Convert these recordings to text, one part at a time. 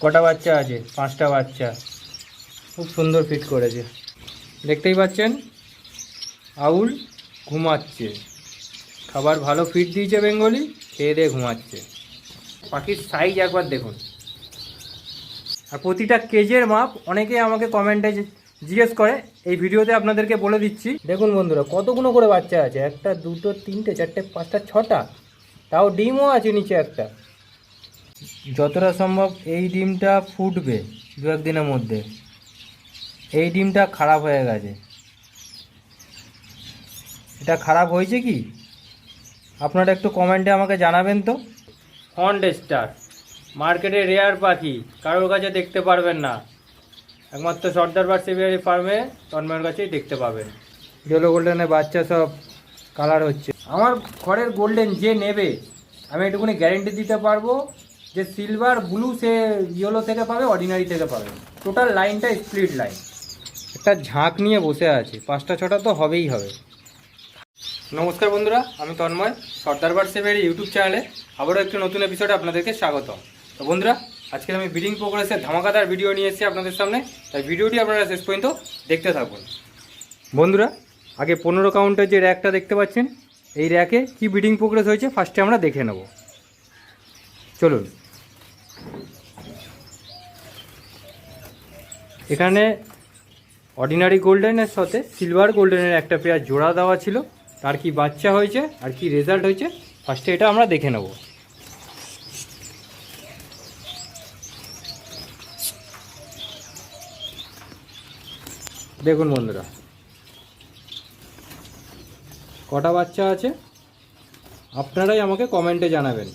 কটা বাচ্চা আছে? পাঁচটা বাচ্চা। খুব সুন্দর ফিট করেছে। দেখতেই পাচ্ছেন? আউল ঘুমাচ্ছে। খাবার ভালো ফিট দিয়েছে বেঙ্গলি, খেয়ে দিয়ে ঘুমাচ্ছে। পাখির সাইজ একবার দেখুন। আর প্রতিটা কেজের মাপ অনেকে আমাকে কমেন্টে জিজ্ঞেস করে। এই ভিডিওতে আপনাদেরকে বলে দিচ্ছি। দেখুন বন্ধুরা, কতগুলো করে বাচ্চা আছে? একটা, দুটো, তিনটে, চারটে, পাঁচটা, ছটা। তাও ডিমও আছে নিচে একটা। যতটা সম্ভব এই ডিমটা ফুটবে দু একদিনের মধ্যে। এই ডিমটা খারাপ হয়ে গেছে। এটা খারাপ হয়েছে কি? আপনারা একটু কমেন্টে আমাকে জানাবেন তো। ফন্ড স্টার মার্কেটে রেয়ার পাখি কারোর কাছে দেখতে পারবেন না। একমাত্র সর্দার বার সেভিয়ারি ফার্মে তন্ময়ের কাছেই দেখতে পাবেন। ইয়েলো গোল্ডেনের বাচ্চা সব কালার হচ্ছে। আমার ঘরের গোল্ডেন যে নেবে আমি এটুকুনি গ্যারেন্টি দিতে পারব। যে সিলভার ব্লু সে ইয়েলো থেকে পাবে অর্ডিনারি থেকে পাবে। টোটাল লাইনটা স্প্লিট লাইন একটা ঝাঁক নিয়ে বসে আছে। পাঁচটা, ছটা তো হবেই হবে। নমস্কার বন্ধুরা, আমি তন্ময়, সর্দার বার সেভের ইউটিউব চ্যানেলে আবারও একটি নতুন এপিসোডে আপনাদেরকে স্বাগতম। তো বন্ধুরা আজকে আমি ব্রিডিং প্রোগ্রেসের ধামাকাদার ভিডিও নিয়ে এসেছি আপনাদের সামনে। তাই ভিডিওটি আপনারা শেষ পর্যন্ত দেখতে থাকুন। বন্ধুরা, আগে পনেরো কাউন্টের যে র্যাকটা দেখতে পাচ্ছেন, এই র্যাকে কি ব্রিডিং প্রোগ্রেস হয়েছে ফার্স্টে আমরা দেখে নেব। চলুন। এখানে অর্ডিনারি গোল্ডেনের সাথে সিলভার গোল্ডেনের একটা পেয়ার জোড়া দেওয়া ছিল। তার কি বাচ্চা হয়েছে, আর কি রেজাল্ট হয়েছে ফার্স্টে এটা আমরা দেখে নেব। দেখুন বন্ধুরা, কটা বাচ্চা আছে? আপনারাই আমাকে কমেন্টে জানাবেন।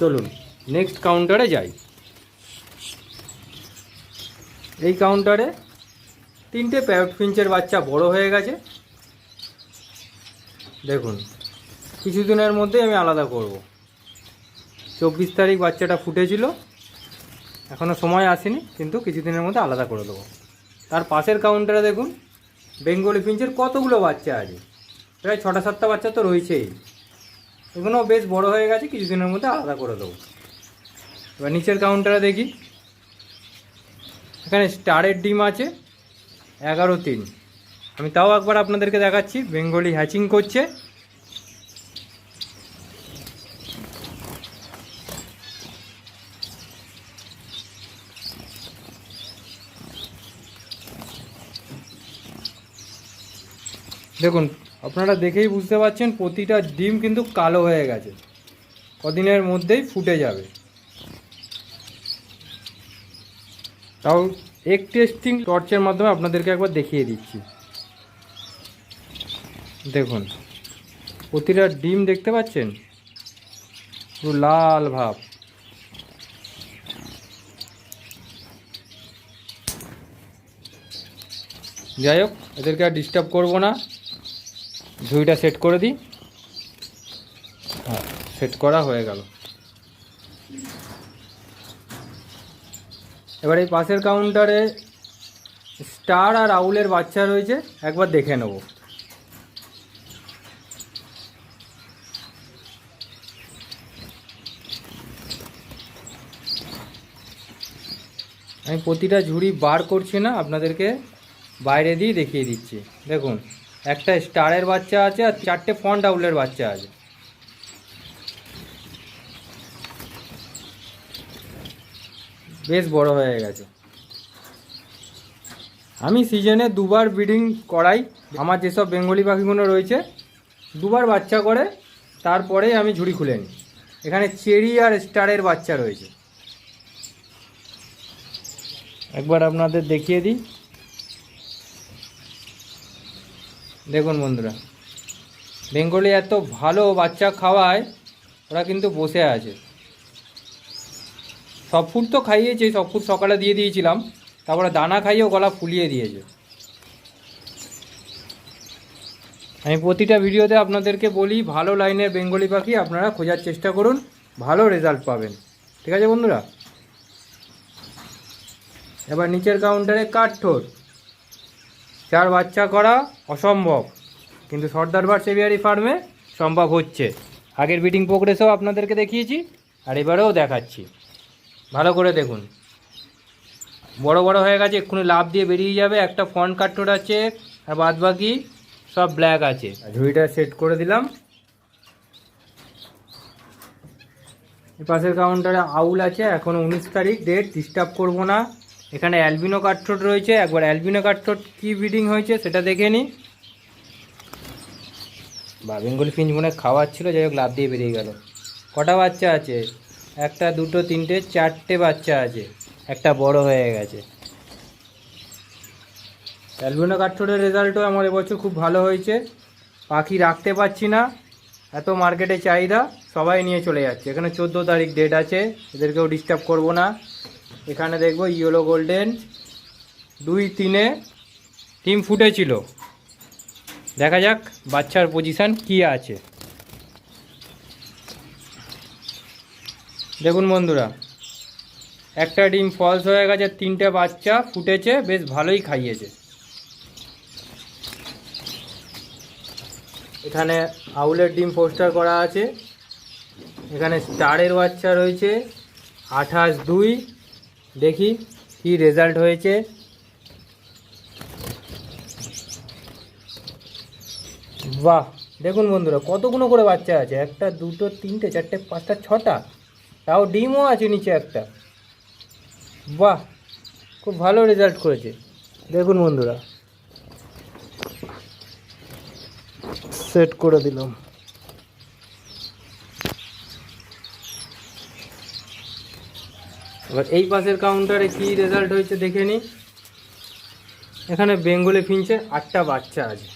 চলুন। নেক্সট কাউন্টারে যাই। এই কাউন্টারে তিনটে ফিঞ্চের বাচ্চা বড় হয়ে গেছে। দেখুন, কিছুদিনের মধ্যে আমি আলাদা করব। চব্বিশ তারিখ বাচ্চাটা ফুটেছিল। এখনও সময় আসেনি, কিন্তু কিছুদিনের মধ্যে আলাদা করে দেবো। তার পাশের কাউন্টারে দেখুন, বেঙ্গলি ফিঞ্চের কতগুলো বাচ্চা আছে? প্রায় ছটা সাতটা বাচ্চা তো রয়েছেই। এগুলো বেশ বড় হয়ে গেছে, কিছুদিনের মধ্যে আলাদা করে দেবো। এবার নিচের কাউন্টারে দেখি। এখানে স্টারের ডিম আছে, এগারো তিন। আমি তাও একবার আপনাদেরকে দেখাচ্ছি, বেঙ্গলি হ্যাচিং করছে। দেখুন, আপনারা দেখেই বুঝতে পারছেন, প্রতিটা ডিম কিন্তু কালো হয়ে গেছে। কদিনের মধ্যেই ফুটে যাবে। তাও এক টেস্টিং টর্চের মাধ্যমে আপনাদেরকে একবার দেখিয়ে দিচ্ছি। দেখুন, প্রতিটা ডিম দেখতে পাচ্ছেন? পুরো লাল ভাব। যাই হোক, এদেরকে আর ডিস্টার্ব করব না। ঝুড়িটা সেট করে দিই। হ্যাঁ সেট করা হয়ে গেল। এবার এই পাশের কাউন্টারে স্টার আর আউলের বাচ্চা রয়েছে, একবার দেখে নেব। আমি প্রতিটা ঝুড়ি বার করছি না, আপনাদেরকে বাইরে দিয়ে দেখিয়ে দিচ্ছি। দেখুন, একটা স্টারের বাচ্চা আছে আর চারটে ফন্ট আউলের বাচ্চা আছে। বেশ বড় হয়ে গেছে। আমি সিজনে দুবার ব্রিডিং করাই। আমার যেসব বেঙ্গলি পাখিগুলো রয়েছে, দুবার বাচ্চা করে তারপরে আমি ঝুড়ি খুলে নিই। এখানে চেরি আর স্টারের বাচ্চা রয়েছে। একবার আপনাদের দেখিয়ে দিই। দেখুন বন্ধুরা, বেঙ্গলি এত ভালো বাচ্চা খাওয়ায়, ওরা কিন্তু বসে আছে। সব ফুড তো খাইয়েছে সব ফুড সকালে দিয়ে দিয়েছিলাম, তারপরে দানা খাইয়েও গলা ফুলিয়ে দিয়েছে। আমি প্রতিটা ভিডিওতে আপনাদেরকে বলি, ভালো লাইনের বেঙ্গলি পাখি আপনারা খোঁজার চেষ্টা করুন, ভালো রেজাল্ট পাবেন। ঠিক আছে বন্ধুরা? এবার নিচের কাউন্টারে কাঠঠোর। চার বাচ্চা করা অসম্ভব, কিন্তু সর্দার বার সেভিয়ারি ফার্মে সম্ভব হচ্ছে। আগের বিডিং প্রোগ্রেসও আপনাদেরকে দেখিয়েছি, আর এবারেও দেখাচ্ছি। ভালো করে দেখুন। বড় বড় হয়ে গেছে, এক্ষুনি লাভ দিয়ে বেরিয়ে যাবে। একটা ফ্রন্ট কাট্টোর আছে, আর বাদ বাকি সব ব্ল্যাক আছে। ঝুড়িটা সেট করে দিলাম। পাশের কাউন্টারে আউল আছে, এখন উনিশ তারিখ ডেট ডিস্টার্ব করব না। এখানে অ্যালবিনো কাঠঠোট রয়েছে, একবার অ্যালবিনো কাঠঠোট কী ব্রিডিং হয়েছে সেটা দেখে নিই বা বেঙ্গলি ফিঞ্চ মনে খাওয়াচ্ছিল, যাই হোক লাভ দিয়ে বেরিয়ে গেল। কটা বাচ্চা আছে? একটা, দুটো, তিনটে, চারটে বাচ্চা আছে। একটা বড় হয়ে গেছে। অ্যালবিনো কাঠঠোটের রেজাল্টও আমার এবছর খুব ভালো হয়েছে। পাখি রাখতে পারছি না। এত মার্কেটে চাহিদা, সবাই নিয়ে চলে যাচ্ছে। এখানে চোদ্দ তারিখ ডেট আছে, এদেরকেও ডিস্টার্ব করব না। এখানে দেখব ইয়েলো গোল্ডেন দুই, তিনে টিম ফুটেছিল। দেখা যাক বাচ্চার পজিশান কি আছে। দেখুন বন্ধুরা, একটা ডিম ফলস হয়ে গেছে, তিনটে বাচ্চা ফুটেছে, বেশ ভালোই খাইয়েছে। এখানে আউলের ডিম পোস্টার করা আছে, এখানে স্টারের বাচ্চা রয়েছে, আঠাশ দুই, দেখি কি রেজাল্ট হয়েছে। বাহ, দেখুন বন্ধুরা কতগুলো করে বাচ্চা আছে, একটা, দুটো, তিনটে, চারটে, পাঁচটা, ছটা। তাও ডিমও আছে নিচে একটা। বাহ খুব ভালো রেজাল্ট করেছে। দেখুন বন্ধুরা। সেট করে দিলাম। এবার এই পাশের কাউন্টারে কি রেজাল্ট হয়েছে দেখে নিই। এখানে বেঙ্গলে ফিঞ্চের আটটা বাচ্চা আছে।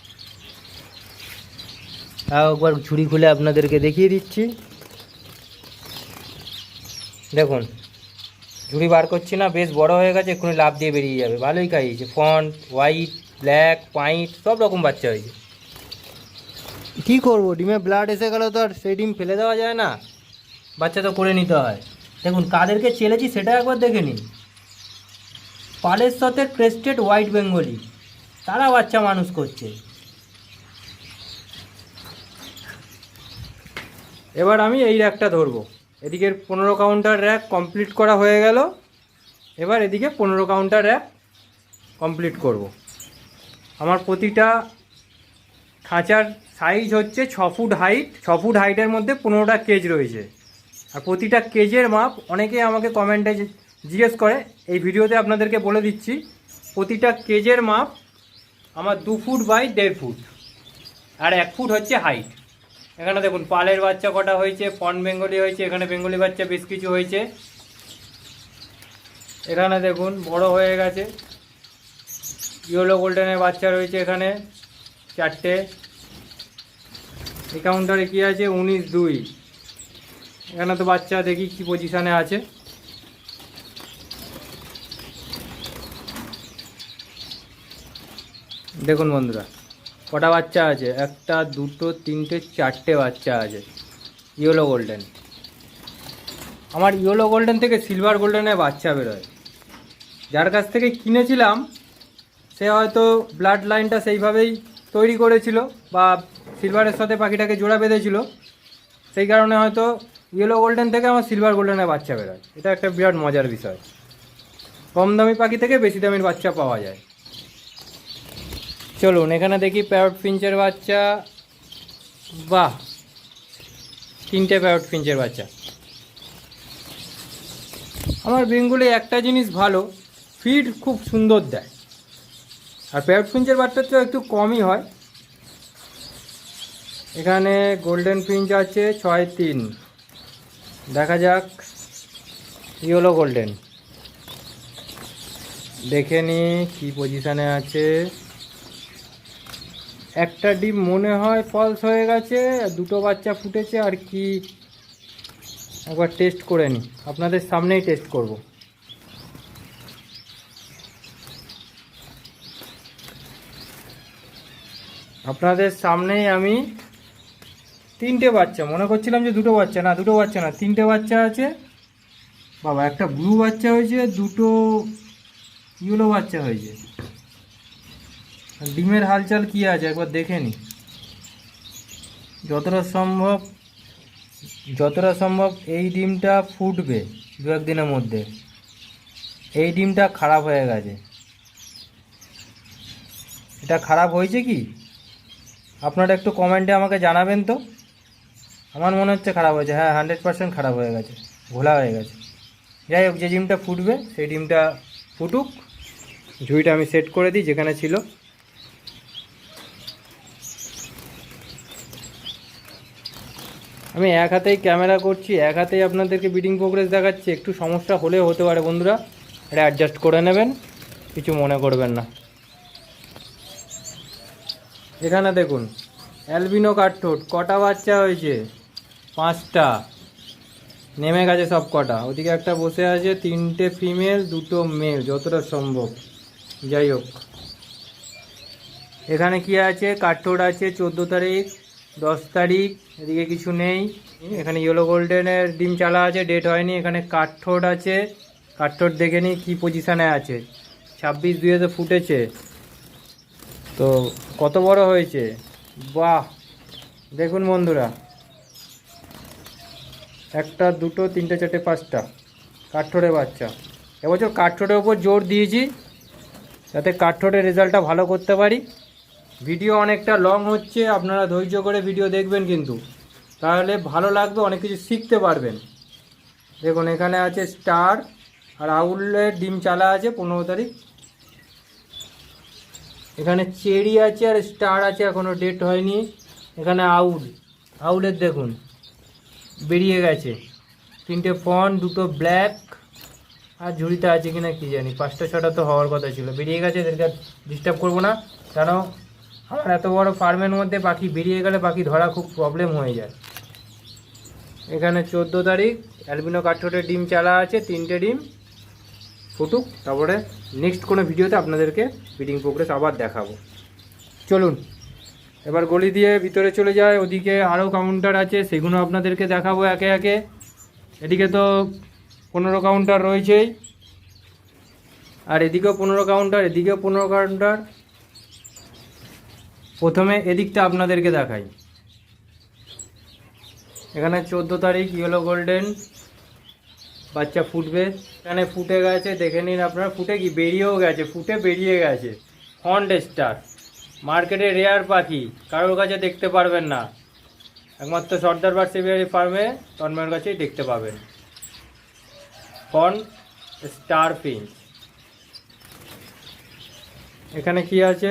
তাও একবার ঝুড়ি খুলে আপনাদেরকে দেখিয়ে দিচ্ছি। দেখুন ঝুড়ি বার করছি না, বেশ বড় হয়ে গেছে, এক্ষুনি লাভ দিয়ে বেরিয়ে যাবে। ভালোই খাইয়েছে ফন্ট হোয়াইট ব্ল্যাক পাইন্ট সব রকম বাচ্চা হয়েছে। কী করব? ডিমে ব্লাড এসে গেলে তো আর, সেই ডিম ফেলে দেওয়া যায় না। বাচ্চা তো করে নিতে হয়। দেখুন, কাদেরকে চেলেছি সেটা একবার দেখে নিন। পালের সাথে ক্রেস্টেড হোয়াইট বেঙ্গলি তারা বাচ্চা মানুষ করছে। এবার আমি এই র্যাকটা ধরবো। এদিকের পনেরো কাউন্টার র্যাক কমপ্লিট করা হয়ে গেল। এবার এদিকে পনেরো কাউন্টার র্যাক কমপ্লিট করব। আমার প্রতিটা খাঁচার সাইজ হচ্ছে ছ ফুট হাইট ছ ফুট হাইটের মধ্যে পনেরোটা কেজ রয়েছে। আর প্রতিটা কেজের মাপ অনেকে আমাকে কমেন্টে জিজ্ঞেস করে। এই ভিডিওতে আপনাদেরকে বলে দিচ্ছি, প্রতিটা কেজের মাপ আমার দু ফুট বাই দেড় ফুট। আর এক ফুট হচ্ছে হাইট এখানে দেখুন, পালের বাচ্চা কটা হয়েছে ফন বেঙ্গলি হয়েছে, এখানে বেঙ্গলি বাচ্চা বেশ কিছু হয়েছে। এখানে দেখুন, বড় হয়ে গেছে। ইয়েলো গোল্ডেনের বাচ্চা রয়েছে এখানে, চারটে। এই কাউন্টারে কী আছে? উনিশ, দুই। এখানে তো বাচ্চা দেখি কি পজিশানে আছে। দেখুন বন্ধুরা কটা বাচ্চা আছে? একটা, দুটো, তিনটে, চারটে বাচ্চা আছে। Yellow golden. আমার ইয়েলো গোল্ডেন থেকে সিলভার গোল্ডেনের বাচ্চা বেরোয়। যার কাছ থেকে কিনেছিলাম, সে হয়তো ব্লাড লাইনটা সেইভাবেই তৈরি করেছিল বা সিলভারের সাথে পাখিটাকে জোড়া বেঁধেছিল। সেই কারণে হয়তো ইয়েলো গোল্ডেন থেকে আমার সিলভার গোল্ডেনের বাচ্চা বেরোয়। এটা একটা বিরাট মজার বিষয়। কম দামি পাখি থেকে বেশি দামির বাচ্চা পাওয়া যায়। চলুন, এখানে দেখি প্যারট ফিঞ্চের বাচ্চা। বাহ, তিনটে প্যারট ফিঞ্চের বাচ্চা। আমার বেঙ্গলে একটা জিনিস ভালো ফিড খুব সুন্দর দেয়। আর প্যারট ফিঞ্চের বাচ্চা তো একটু কমই হয়। এখানে গোল্ডেন ফিঞ্চ আছে, ছয় তিন। দেখা যাক ইয়েলো গোল্ডেন দেখে নি কী পজিশানে আছে। একটা ডিম মনে হয় ফলস হয়ে গেছে, দুটো বাচ্চা ফুটেছে, আর কি? একবার টেস্ট করে নিই আপনাদের সামনেই টেস্ট করব। আপনাদের সামনেই আমি তিনটে বাচ্চা, মনে করছিলাম যে দুটো বাচ্চা, না, দুটো বাচ্চা না, তিনটে বাচ্চা আছে। বাবা, একটা ব্লু বাচ্চা হয়েছে, দুটো ইয়েলো বাচ্চা হয়েছে। ডিমের হালচাল কি আছে? একবার দেখে নি। যতটা সম্ভব যতটা সম্ভব এই ডিমটা ফুটবে দু একদিনের মধ্যে। এই ডিমটা খারাপ হয়ে গেছে। এটা খারাপ হয়েছে কি? আপনারা একটু কমেন্টে আমাকে জানাবেন তো। আমার মনে হচ্ছে খারাপ হয়েছে। হ্যাঁ হান্ড্রেড পার্সেন্ট খারাপ হয়ে গেছে, ঘোলা হয়ে গেছে। যাই হোক, যে ডিমটা ফুটবে, সেই ডিমটা ফুটুক। ঝুড়িটা আমি সেট করে দিই যেখানে ছিল। আমি এক হাতেই ক্যামেরা করছি, এক হাতেই আপনাদেরকে বিডিং প্রোগ্রেস দেখাচ্ছি। একটু সমস্যা হলেও হতে পারে বন্ধুরা, এটা অ্যাডজাস্ট করে নেবেন, কিছু মনে করবেন না। এখানে দেখুন অ্যালবিনো কাঠঠোঁট কটা বাচ্চা হয়েছে? পাঁচটা। নেমে গেছে সব কটা। ওদিকে একটা বসে আছে, তিনটে ফিমেল দুটো মেল যতটা সম্ভব। যাই হোক। এখানে কি আছে? কাঠঠোঁট আছে, চোদ্দ তারিখ, দশ তারিখ এদিকে কিছু নেই। এখানে ইয়েলো গোল্ডেনের ডিম চালা আছে ডেট হয়নি। এখানে কাঠঠোঁট আছে। কাঠঠোঁট দেখে নিই কী পজিশানে আছে। ছাব্বিশ দুইতে ফুটেছে। তো কত বড় হয়েছে? বাহ! দেখুন বন্ধুরা। একটা, দুটো, তিনটে, চারটে, পাঁচটা কাঠঠোড়ে বাচ্চা। এবছর কাঠঠোড়ের ওপর জোর দিয়েছি, যাতে কাঠঠোড়ের রেজাল্টটা ভালো করতে পারি। ভিডিও অনেকটা লং হচ্ছে, আপনারা ধৈর্য করে ভিডিও দেখবেন কিন্তু। তাহলে ভালো লাগবে, অনেক কিছু শিখতে পারবেন। দেখুন, এখানে আছে স্টার আর আউলের ডিম চালা আছে পনেরো তারিখ। এখানে চেরি আছে আর স্টার আছে এখনও ডেট হয়নি। এখানে আউল, আউলের দেখুন, বেরিয়ে গেছে। তিনটে ফন, দুটো ব্ল্যাক আর ঝুড়িতে আছে কিনা কি জানি, পাঁচটা ছটা তো হওয়ার কথা ছিল। বেরিয়ে গেছে, এদেরকে ডিস্টার্ব করব না। কেন? আমার এত বড় ফার্মের মধ্যে পাখি বেরিয়ে গেলে পাখি ধরা খুব প্রবলেম হয়ে যায়। এখানে চোদ্দ তারিখ অ্যালবিনো কাঠোটের ডিম চালা আছে, তিনটে ডিম ফুটুক, তারপরে নেক্সট কোনো ভিডিওতে আপনাদেরকে ব্রিডিং প্রোগ্রেস আবার দেখাবো। চলুন, এবার গলি দিয়ে ভিতরে চলে যায় ওদিকে আরও কাউন্টার আছে, সেগুলো আপনাদেরকে দেখাবো একে একে। এদিকে তো পনেরো কাউন্টার রয়েছেই। আর এদিকেও পনেরো কাউন্টার এদিকেও পনেরো কাউন্টার প্রথমে এদিকটা আপনাদেরকে দেখাই। এখানে চোদ্দ তারিখ ইয়েলো গোল্ডেন বাচ্চা ফুটবে। এখানে ফুটে গেছে, দেখে নিন আপনারা, ফুটে কি? বেরিয়েও গেছে, ফুটে বেরিয়ে গেছে। ফন্ড স্টার মার্কেটে রেয়ার পাখি, কারোর কাছে দেখতে পারবেন না। একমাত্র সর্দার বার্সেবিয়ারি ফার্মে তন্ময়ের কাছেই দেখতে পাবেন। ফন্ড স্টার পিঞ্চ এখানে কি আছে?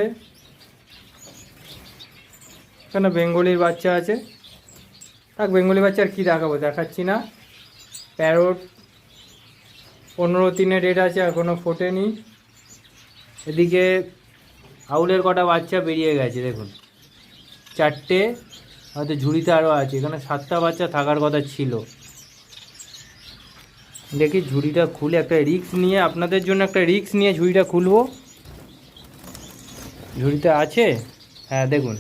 এখানে বেঙ্গলির বাচ্চা আছে। থাক, বেঙ্গলি বাচ্চার কী দেখাবো? দেখাচ্ছি না। প্যারোট পনেরো তিনে ডেট আছে এখনও ফোটেনি। এদিকে আউলের কটা বাচ্চা বেরিয়ে গেছে, দেখুন। চারটে, হয়তো ঝুড়িতে আরও আছে। এখানে সাতটা বাচ্চা থাকার কথা ছিল। দেখি ঝুড়িটা খুলে, একটা রিক্স নিয়ে, আপনাদের জন্য একটা রিক্স নিয়ে ঝুড়িটা খুলবো। ঝুড়িতে আছে? হ্যাঁ দেখুন।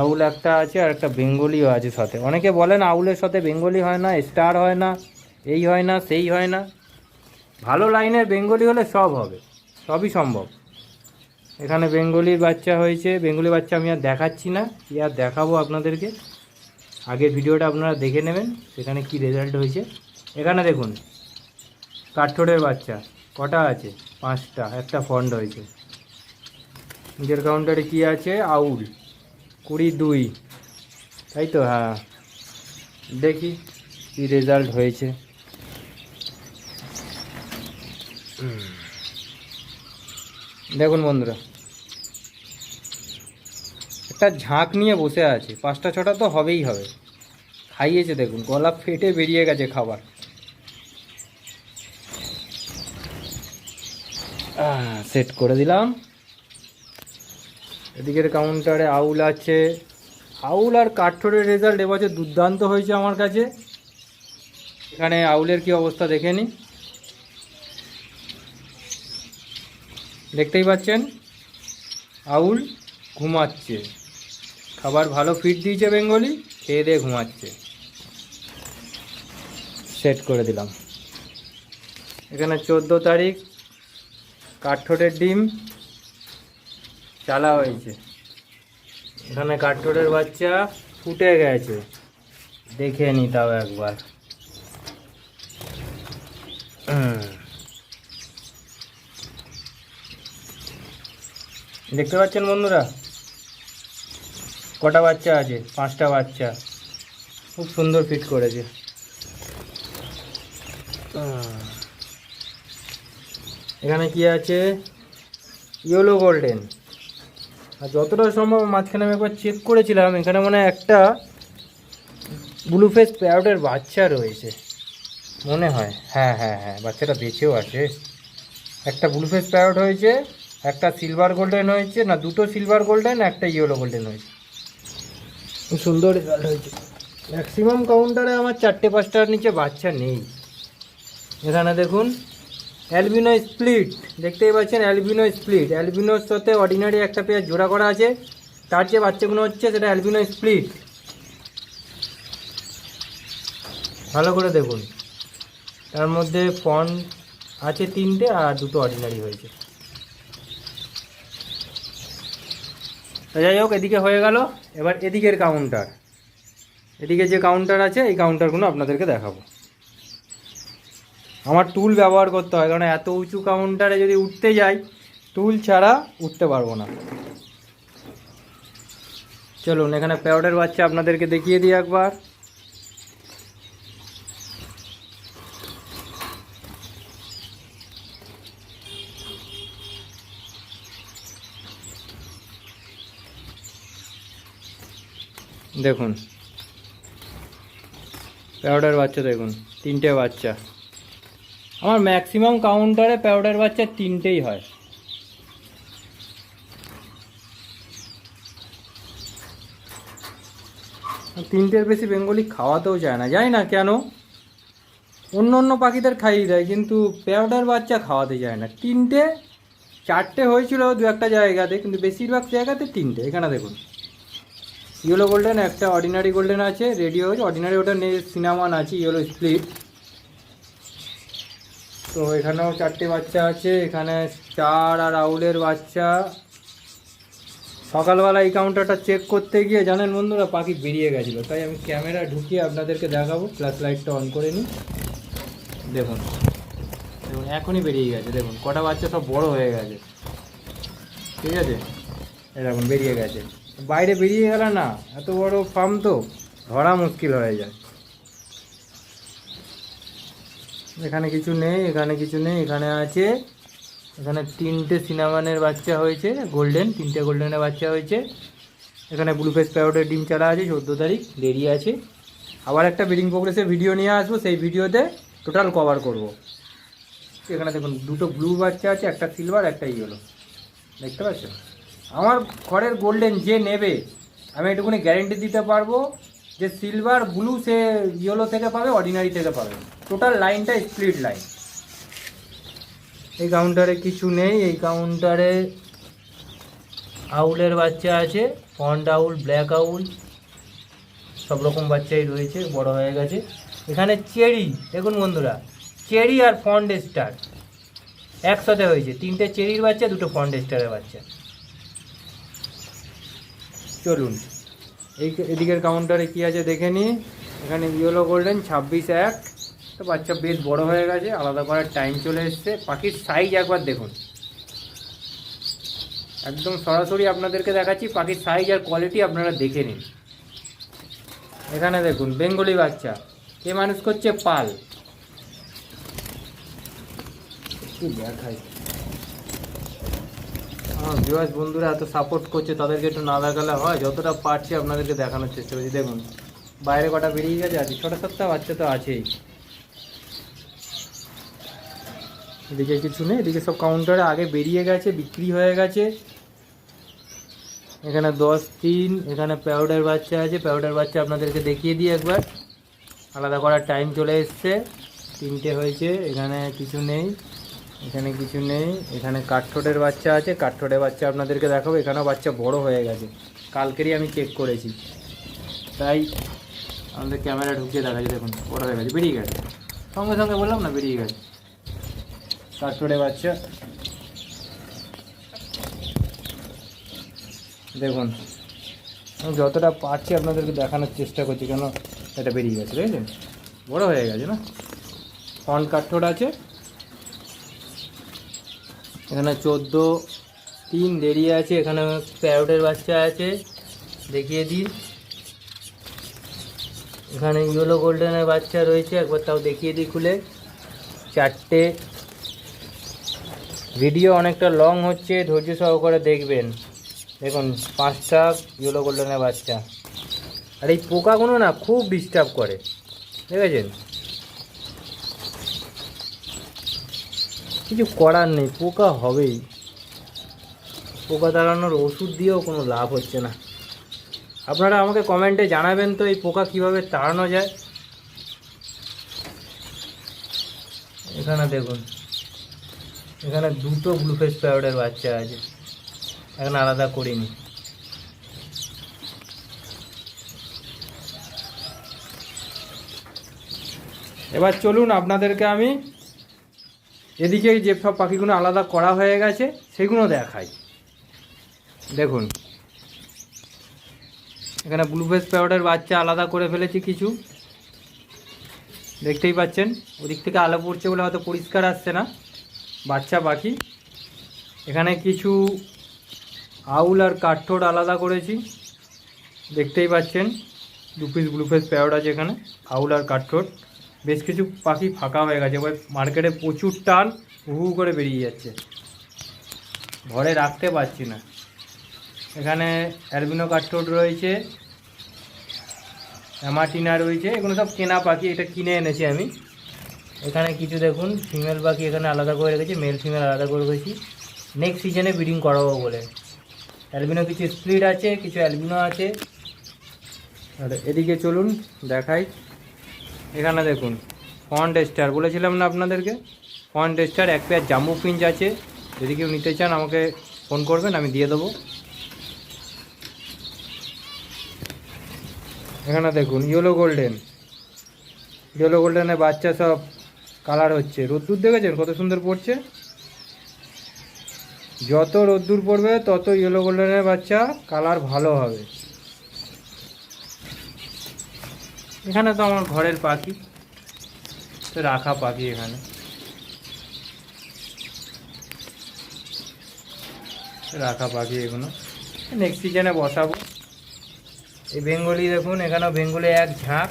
আউল একটা আছে আর একটা বেঙ্গলিও আছে সাথে। অনেকে বলেন আউলের সাথে বেঙ্গলি হয় না, স্টার হয় না, এই হয় না, সেই হয় না। ভালো লাইনের বেঙ্গলি হলে সব হবে, সবই সম্ভব। এখানে বেঙ্গলির বাচ্চা হয়েছে, বেঙ্গলি বাচ্চা আমি আর দেখাচ্ছি না, কি আর দেখাবো আপনাদেরকে। আগের ভিডিওটা আপনারা দেখে নেবেন, সেখানে কি রেজাল্ট হয়েছে। এখানে দেখুন কাঠঠোড়ের বাচ্চা, কটা আছে? পাঁচটা, একটা ফন্ড হয়েছে। নিজের কাউন্টারে কি আছে? আউল। কুড়ি দুই। তাই তো? হ্যাঁ। দেখি কি রেজাল্ট হয়েছে। দেখুন বন্ধুরা। একটা ঝাঁক নিয়ে বসে আছে। পাঁচটা ছটা তো হবেই হবে। খাইয়েছে দেখুন। গলা ফেটে বেরিয়ে গেছে খাবার। সেট করে দিলাম। এদিকের কাউন্টারে আউল আছে। আউল আর কাঠঠোরের রেজাল্ট এবছর দুর্দান্ত হয়েছে আমার কাছে। এখানে আউলের কি অবস্থা দেখে নি। দেখতেই পাচ্ছেন, আউল ঘুমাচ্ছে। খাবার ভালো ফিট দিয়েছে বেঙ্গলি, খেয়ে দিয়ে ঘুমাচ্ছে। সেট করে দিলাম। এখানে চোদ্দ তারিখ কাঠঠোটের ডিম। চালা হয়েছে। এখানে কাঠঠোটের বাচ্চা ফুটে গেছে। দেখে নি তাও একবার। দেখতে পাচ্ছেন বন্ধুরা? কটা বাচ্চা আছে? পাঁচটা বাচ্চা। খুব সুন্দর ফিট করেছে। এখানে কি আছে? Yellow golden. আর যতটা সম্ভব মাঝখানে আমি একবার চেক করেছিলাম, এখানে মানে একটা ব্লু ফেস প্যারটের বাচ্চা রয়েছে। মনে হয়। হ্যাঁ হ্যাঁ হ্যাঁ বাচ্চাটা বেঁচেও আছে। একটা ব্লু ফেস প্যারট হয়েছে, একটা সিলভার গোল্ডেন হয়েছে, না, দুটো সিলভার গোল্ডেন একটা ইয়েলো গোল্ডেন হয়েছে। সুন্দর রেজাল্ট হয়েছে। ম্যাক্সিমাম কাউন্টারে আমার চারটে পাঁচটার নিচে বাচ্চা নেই। এখানে দেখুন অ্যালবিনো স্প্লিট। দেখতেই পাচ্ছেন, অ্যালবিনো স্প্লিট। অ্যালবিনোর সাথে অর্ডিনারি একটা পেয়ার জোড়া করা আছে। তার যে বাচ্চাগুলো হচ্ছে, সেটা অ্যালবিনো স্প্লিট। ভালো করে দেখুন। তার মধ্যে ফন আছে তিনটে আর দুটো অর্ডিনারি হয়েছে। যাই হোক, এদিকে হয়ে গেল। এবার এদিকের কাউন্টার এদিকে যে কাউন্টার আছে, এই কাউন্টারগুলো আপনাদেরকে দেখাবো। আমার টুল ব্যবহার করতে হয়, কারণ এত উঁচু কাউন্টারে যদি উঠতে যাই টুল ছাড়া উঠতে পারব না। চলুন, এখানে প্যারটের বাচ্চা আপনাদেরকে দেখিয়ে দিই একবার। দেখুন প্যারটের বাচ্চা দেখুন, তিনটে বাচ্চা। আমার ম্যাক্সিমাম কাউন্টারে প্যারটের বাচ্চা তিনটেই হয়। তিনটের বেশি বেঙ্গলি খাওয়াতেও যায় না যায় না কেন? অন্য অন্য পাখিদের খাইয়ে দেয়, কিন্তু প্যারটের বাচ্চা খাওয়াতে যায় না। তিনটে, চারটে হয়েছিল দু একটা জায়গাতে, কিন্তু বেশিরভাগ জায়গাতে তিনটে। এখানে দেখুন ইয়েলো গোল্ডেন একটা অর্ডিনারি গোল্ডেন আছে রেডিও অর্ডিনারি ওটা সিনামান আছে ইয়েলো স্প্লিট তো এখানেও চারটে বাচ্চা আছে, এখানে চার আর আউলের বাচ্চা। সকালবেলা এই কাউন্টারটা চেক করতে গিয়ে জানেন বন্ধুরা, পাখি বেরিয়ে গেছিল। তাই আমি ক্যামেরা ঢুকিয়ে আপনাদেরকে দেখাবো ফ্ল্যাশ লাইটটা অন করে নিই দেখুন দেখুন, এখনই বেরিয়ে গেছে, দেখুন, কটা বাচ্চা সব বড় হয়ে গেছে। ঠিক আছে? এরকম বেরিয়ে গেছে। বাইরে বেরিয়ে গেল না, এত বড় ফার্ম তো, ধরা মুশকিল হয়ে যায়। এখানে কিছু নেই, এখানে কিছু নেই, এখানে আছে। এখানে তিনটে সিনামানের বাচ্চা হয়েছে, গোল্ডেন, তিনটে গোল্ডেনের বাচ্চা হয়েছে। এখানে ব্লু ফেস প্যারোটের ডিম চালা আছে, চোদ্দ তারিখ, দেরি আছে। আবার একটা ব্রিডিং প্রোগ্রেসের ভিডিও নিয়ে আসব, সেই ভিডিওতে টোটাল কভার করব। এখানে দেখুন, দুটো ব্লু বাচ্চা আছে, একটা সিলভার, একটা ইয়েলো। দেখতে পাচ্ছ? আমার ঘরের গোল্ডেন যে নেবে, আমি এটুকুনি গ্যারেন্টি দিতে পারব। যে সিলভার ব্লু সে ইয়েলো থেকে পাবে অর্ডিনারি থেকে পাবে। টোটাল লাইনটা স্প্লিট লাইন এই কাউন্টারে কিছু নেই, এই কাউন্টারে আউলের বাচ্চা আছে ফন্ড আউল ব্ল্যাক আউল সব রকম বাচ্চাই রয়েছে, বড় হয়ে গেছে। এখানে চেরি দেখুন বন্ধুরা চেরি আর ফন্ড স্টার একসাথে হয়েছে, তিনটে চেরির বাচ্চা, দুটো ফন্ড স্টারের বাচ্চা। চলুন। এই এদিকের কাউন্টারে কি আছে দেখে নিই এখানে ইয়েলো গোল্ডেন ছাব্বিশ এক। তো বাচ্চা বেশ বড় হয়ে গেছে, আলাদা করার টাইম চলে এসছে। পাখির সাইজ একবার দেখুন। একদম সরাসরি আপনাদেরকে দেখাচ্ছি, পাখির সাইজ আর কোয়ালিটি আপনারা দেখে নিন। এখানে দেখুন, বেঙ্গলি বাচ্চা। কে মানুষ করছে? পাল। একটু দেখাই আমার ভিউয়ার্স বন্ধুরা এত সাপোর্ট করছে, তাদেরকে একটু না দেখালে হয়, যতটা পারছি আপনাদেরকে দেখানোর চেষ্টা করছি। দেখুন, বাইরে কটা বেরিয়ে গেছে আছে ছোটো সাতটা বাচ্চা তো আছেই। এদিকে কিছু নেই, এদিকে সব কাউন্টারে আগে বেরিয়ে গেছে, বিক্রি হয়ে গেছে। এখানে দশ, তিন, এখানে প্যাউডার বাচ্চা আছে প্যাউডার বাচ্চা আপনাদেরকে দেখিয়ে দিই একবার। আলাদা করার টাইম চলে এসছে, তিনটে হয়েছে, এখানে কিছু নেই। এখানে কিছু নেই, এখানে কাঠঠোটের বাচ্চা আছে, কাঠঠোটের বাচ্চা আপনাদেরকে দেখাবো, এখানেও বাচ্চা বড় হয়ে গেছে। কালকেরই আমি চেক করেছি। তাই আমাদের ক্যামেরা ঢুকিয়ে দেখা যায় দেখুন, বড় হয়ে গেছে, বেরিয়ে গেছে। সঙ্গে সঙ্গে বললাম না, বেরিয়ে গেছে। কাঠঠোটে বাচ্চা। দেখুন, আমি যতটা পারছি আপনাদেরকে দেখানোর চেষ্টা করছি, কেন এটা বেরিয়ে গেছে, দেখেছেন? বড় হয়ে গেছে না? ফন্ট কাঠোর আছে। এখানে চোদ্দ, তিন দেরি আছে, এখানে প্যারোটের বাচ্চা আছে, দেখিয়ে দিই এখানে ইয়েলো গোল্ডেনের বাচ্চা রয়েছে, একবার তাও দেখিয়ে দিই খুলে। চারটে। ভিডিও অনেকটা লং হচ্ছে, ধৈর্য সহকারে দেখবেন। দেখুন, পাঁচটা ইয়েলো গোল্ডেনের বাচ্চা। আর এই পোকাগুলো না খুব ডিস্টার্ব করে, দেখেছেন? কিছু করার নেই, পোকা হবেই। পোকা তাড়ানোর ওষুধ দিয়েও কোনো লাভ হচ্ছে না। আপনারা আমাকে কমেন্টে জানাবেন তো এই পোকা কীভাবে তাড়ানো যায়। এখানে দেখুন, এখানে দুটো ব্লুফেস প্যারোটের বাচ্চা আছে, এখন আলাদা করিনি। এবার চলুন আপনাদেরকে আমি এদিকে যে সব পাখিগুলো আলাদা করা হয়ে গেছে, সেগুলো দেখাই। দেখুন। এখানে ব্লুফেস প্যারোটের বাচ্চা আলাদা করে ফেলেছি কিছু। দেখতেই পাচ্ছেন, ওদিক থেকে আলো পড়ছে বলে হয়তো পরিষ্কার আসছে না। বাচ্চা, পাখি। এখানে কিছু আউল আর কাঠঠোর আলাদা করেছি। দেখতেই পাচ্ছেন, দু পিস ব্লুফেস প্যারোট আছে এখানে, আউল আর কাঠঠোর বেশ কিছু পাখি ফাঁকা হয়ে গেছে, এবার মার্কেটে প্রচুর টান হু করে বেরিয়ে যাচ্ছে। ঘরে রাখতে পারছি না। এখানে অ্যালবিনো কাঠঠোর রয়েছে, অ্যামাটিনা রয়েছে, এগুলো সব কেনা পাখি, এটা কিনে এনেছি আমি। এখানে কিছু দেখুন, ফিমেল পাখি এখানে আলাদা করে রেখেছি, মেল ফিমেল আলাদা করে রেখেছি। নেক্সট সিজনে ব্রিডিং করাবো বলে। অ্যালবিনো কিছু স্প্লিট আছে, কিছু অ্যালবিনো আছে। আর এদিকে চলুন, দেখাই। এখানে দেখুন ফন্ট স্টার বলেছিলাম না আপনাদেরকে? ফন্ট স্টার এক পেয়ার জাম্বু পিঞ্চ আছে। যদি কেউ নিতে চান, আমাকে ফোন করবেন, আমি দিয়ে দেবো। এখানে দেখুন ইয়েলো গোল্ডেন ইয়েলো গোল্ডেনের বাচ্চা সব কালার হচ্ছে। রোদ্দুর দেখেছেন? কত সুন্দর পড়ছে? যত রোদ্দুর পড়বে, তত ইয়েলো গোল্ডেনের বাচ্চা কালার ভালো হবে। এখানে তো আমার ঘরের পাখি। তো রাখা পাখি এখানে। রাখা পাখি এগুলো। নেক্সট সিজনে বসাবো। এই বেঙ্গলি দেখুন, এখানেও বেঙ্গলি এক ঝাঁক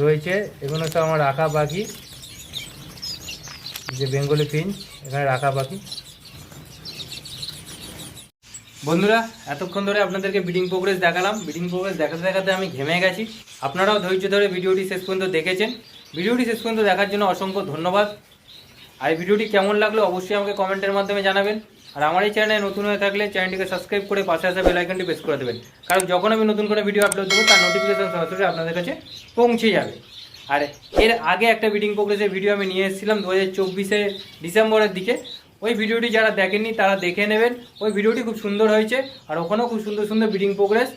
রয়েছে। এগুলো তো আমার রাখা পাখি। যে বেঙ্গলি ফিঞ্চ, এখানে রাখা পাখি। বন্ধুরা, এতক্ষণ ধরে আপনাদেরকে বিডিং প্রোগ্রেস দেখালাম। বিডিং প্রোগ্রেস দেখাতে দেখাতে আমি ঘেমে গেছি। আপনারাও ধৈর্য ধরে ভিডিওটি শেষ পর্যন্ত দেখেছেন। ভিডিওটি শেষ পর্যন্ত দেখার জন্য অসংখ্য ধন্যবাদ। আর ভিডিওটি কেমন লাগল অবশ্যই আমাকে কমেন্টের মাধ্যমে জানাবেন। আর আমার এই চ্যানেলে নতুন হয়ে থাকলে চ্যানেলটিকে সাবস্ক্রাইব করে পাশে আসা বেল আইকনটি প্রেস করে দেবেন। কারণ যখন আমি নতুন করে ভিডিও আপলোড দেবো, তার নোটিফিকেশন সরাসরি আপনাদের কাছে পৌঁছে যাবে। আর এর আগে একটা বিডিং প্রোগ্রেসের ভিডিও আমি নিয়ে এসেছিলাম দু হাজার ডিসেম্বরের দিকে। ওই ভিডিওটি যারা দেখেননি, তারা দেখে নেবেন। ওই ভিডিওটি খুব সুন্দর হয়েছে আর ওখানেও খুব সুন্দর সুন্দর ব্রিডিং প্রোগ্রেস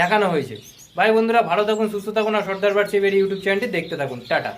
দেখানো হয়েছে। ভাই বন্ধুরা, ভালো থাকুন, সুস্থ থাকুন আর সর্দার বাড়ছে ইউটিউব চ্যানেলটি দেখতে থাকুন। টাটা।